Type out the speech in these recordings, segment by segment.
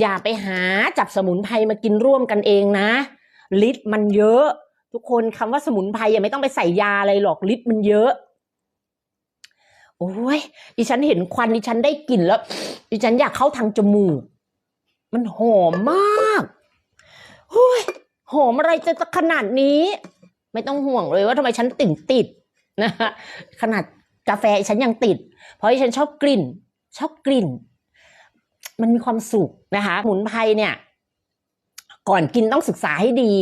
อย่าไปหาจับสมุนไพรมากินร่วมกันเองนะฤทธิ์มันเยอะ ทุกคนคำว่าสมุนไพรอย่าไม่ต้องไปใส่ยาอะไรหรอกฤทธิ์มันเยอะโอ้ยดิฉันเห็นควันดิฉันได้กลิ่นแล้ว ดิฉันอยากเข้าทางจมูก มันหอมมากโอ้ยหอมอะไรจะขนาดนี้ ไม่ต้องห่วงเลยว่าทำไมฉันติ่งติดนะฮะขนาดกาแฟฉันยังติด เพราะฉันชอบกลิ่น ชอบกลิ่น มันมีความสุขนะคะสมุนไพรเนี่ย ก่อนกินต้องศึกษาให้ดี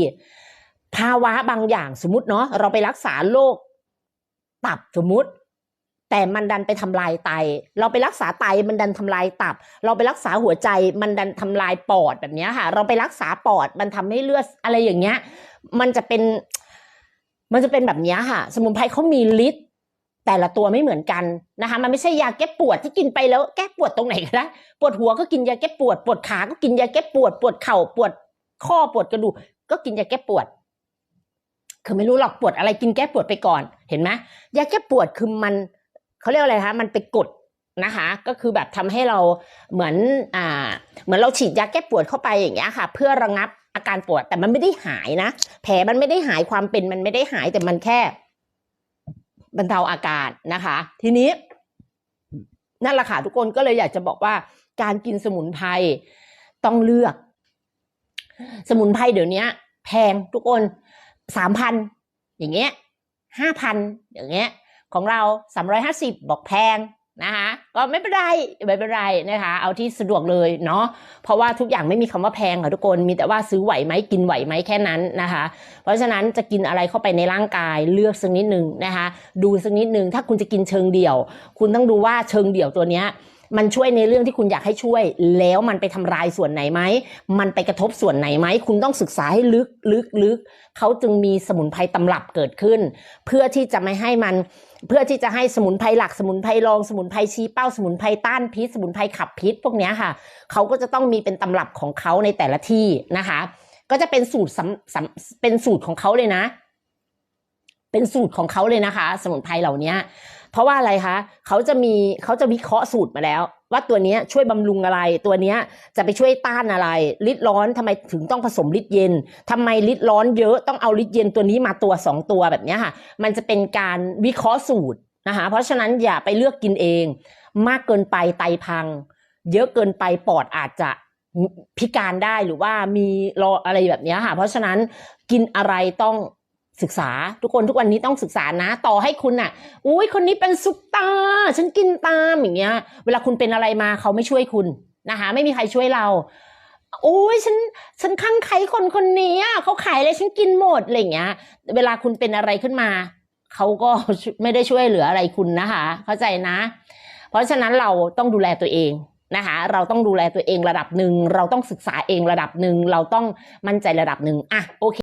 ภาวะบางอย่างสมมติเนาะเราไปรักษาโรคตับสมมติ แต่มันดันไปทำลายไต เราไปรักษาไตมันดันทำลายตับ เราไปรักษาหัวใจมันดันทำลายปอดแบบนี้ค่ะ เราไปรักษาปอดมันทำให้เลือดอะไรอย่างเงี้ย มันจะเป็น มันจะเป็นแบบนี้ค่ะ สมุนไพรเขามีฤทธิ์ แต่ละตัวไม่เหมือนกันนะคะ มันไม่ใช่ยาแก้ปวดที่กินไปแล้วแก้ปวดตรงไหนก็ได้ปวดหัวก็กินยาแก้ปวด ปวดขาก็กินยาแก้ปวด ปวดเข่าปวดข้อปวดกระดูกก็กินยาแก้ปวด คือไม่รู้หรอกปวดอะไรกินแก้ปวดไปก่อนเห็นไหมยาแก้ปวดคือมันเขาเรียกอะไรคะมันไปกดนะคะก็คือแบบทำให้เราเหมือนอ่าเหมือนเราฉีดยาแก้ปวดเข้าไปอย่างเงี้ยค่ะ เพื่อระงับอาการปวดแต่มันไม่ได้หายนะ แผลมันไม่ได้หายความเป็นมันไม่ได้หายแต่มันแค่ บรรเทาอาการนะคะ ทีนี้นั่นแหละค่ะทุกคนก็เลยอยากจะบอกว่าการกินสมุนไพรต้องเลือก สมุนไพรเดี๋ยวนี้แพงทุกคนสามพันอย่างเงี้ยห้าพันอย่างเงี้ยของเราสามร้อยห้าสิบบอกแพง นะคะก็ไม่เป็นไรไม่เป็นไรนะคะเอาที่สะดวกเลยเนาะเพราะว่าทุกอย่างไม่มีคำว่าแพงค่ะทุกคนมีแต่ว่าซื้อไหวไหมกินไหวไหมแค่นั้นนะคะ เพราะฉะนั้นจะกินอะไรเข้าไปในร่างกายเลือกสักนิดหนึ่งนะคะ ดูสักนิดหนึ่งถ้าคุณจะกินเชิงเดี่ยว คุณต้องดูว่าเชิงเดี่ยวตัวเนี้ย มันช่วยในเรื่องที่คุณอยากให้ช่วย แล้วมันไปทำลายส่วนไหนไหม มันไปกระทบส่วนไหนไหม คุณต้องศึกษาให้ลึกลึกลึกเขาจึงมีสมุนไพรตำรับเกิดขึ้น เพื่อที่จะไม่ให้มัน เพื่อที่จะให้สมุนไพรหลักสมุนไพรรองสมุนไพรชี้เป้าสมุนไพรต้านพิษ สมุนไพรขับพิษ พวกเนี้ยค่ะเขาก็จะต้องมีเป็นตำรับของเขาในแต่ละที่นะคะ ก็จะเป็นสูตรสำสเป็นสูตรของเขาเลยนะ เป็นสูตรของเขาเลยนะคะ สมุนไพรเหล่านี้ เพราะว่าอะไรคะเขาจะมีเขาจะวิเคราะห์สูตรมาแล้ว ว่าตัวนี้ช่วยบำรุงอะไร ตัวนี้จะไปช่วยต้านอะไรลิดร้อนทำไมถึงต้องผสมลิดเย็นทำไมลิดร้อนเยอะต้องเอาลิดเย็นตัวนี้มาตัวสองตัวแบบนี้ค่ะ มันจะเป็นการวิเคราะห์สูตรนะคะเพราะฉะนั้นอย่าไปเลือกกินเอง มากเกินไปไตพัง เยอะเกินไปปอดอาจจะพิการได้หรือว่ามีรออะไรแบบนี้ค่ะ เพราะฉะนั้นกินอะไรต้อง ศึกษาทุกคนทุกวันนี้ต้องศึกษานะ ต่อให้คุณน่ะอุ้ยคนนี้เป็นซุปตา ฉันกินตามอย่างเงี้ย เวลาคุณเป็นอะไรมาเขาไม่ช่วยคุณนะคะ ไม่มีใครช่วยเราโอ้ยฉันฉันข้างใครคนคนนี้อะเขาขายอะไรฉันกินหมดอะไรเงี้ย เวลาคุณเป็นอะไรขึ้นมาเขาก็ไม่ได้ช่วยเหลืออะไรคุณนะคะ เข้าใจนะ เพราะฉะนั้นเราต้องดูแลตัวเองนะคะ เราต้องดูแลตัวเองระดับหนึ่งเราต้องศึกษาเองระดับหนึ่งเราต้องมั่นใจระดับหนึ่งอะโอเค